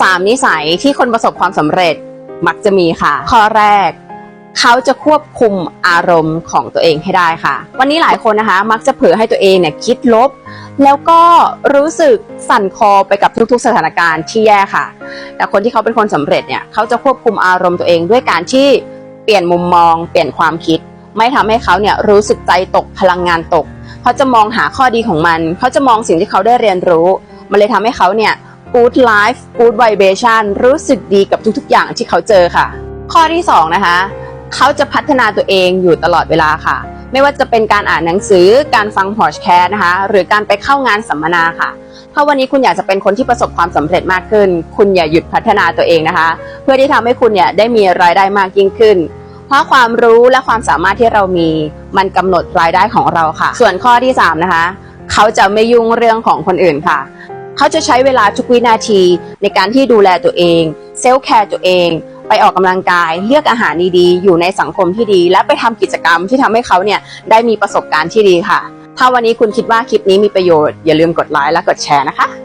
3 นิสัยที่คนประสบความสำเร็จมักจะมีค่ะ ข้อแรก เขาจะควบคุมอารมณ์ของตัวเองให้ได้ค่ะ วันนี้หลายคนนะคะ มักจะเผลอให้ตัวเองเนี่ยคิดลบ แล้วก็รู้สึกสั่นคอไปกับทุกๆ สถานการณ์ที่แย่ค่ะ แต่คนที่เขาเป็นคนสำเร็จเนี่ยเขาจะควบคุมอารมณ์ตัวเองด้วยการที่เปลี่ยนมุมมอง เปลี่ยนความคิด ไม่ทำให้เขาเนี่ยรู้สึกใจตกพลังงานตก เขาจะมองหาข้อดีของมัน เขาจะมองสิ่งที่เขาได้เรียนรู้ มันเลยทำให้เขาเนี่ย good life good vibration รู้สึกดีกับทุกๆ อย่างที่เขาเจอค่ะ ข้อที่สองนะคะเขาจะพัฒนาตัวเองอยู่ตลอดเวลาค่ะ ไม่ว่าจะเป็นการอ่านหนังสือการฟังพอดแคสต์นะคะ หรือการไปเข้างานสัมมนาค่ะ ถ้าวันนี้คุณอยากจะเป็นคนที่ประสบความสำเร็จมากขึ้น คุณอย่าหยุดพัฒนาตัวเองนะคะ เพื่อที่ทำให้คุณเนี่ยได้มีรายได้มากยิ่งขึ้น เพราะความรู้และความสามารถที่เรามีมันกำหนดรายได้ของเราค่ะ ส่วนข้อที่สามนะคะเขาจะไม่ยุ่งเรื่องของคนอื่นค่ะ เขาจะใช้เวลาทุกวินาทีในการที่ดูแลตัวเอง เซลล์แคร์ตัวเอง ไปออกกำลังกาย เลือกอาหารดีๆ อยู่ในสังคมที่ดี และไปทำกิจกรรมที่ทำให้เขาเนี่ยได้มีประสบการณ์ที่ดีค่ะ ถ้าวันนี้คุณคิดว่าคลิปนี้มีประโยชน์อย่าลืมกดไลค์และกดแชร์นะคะ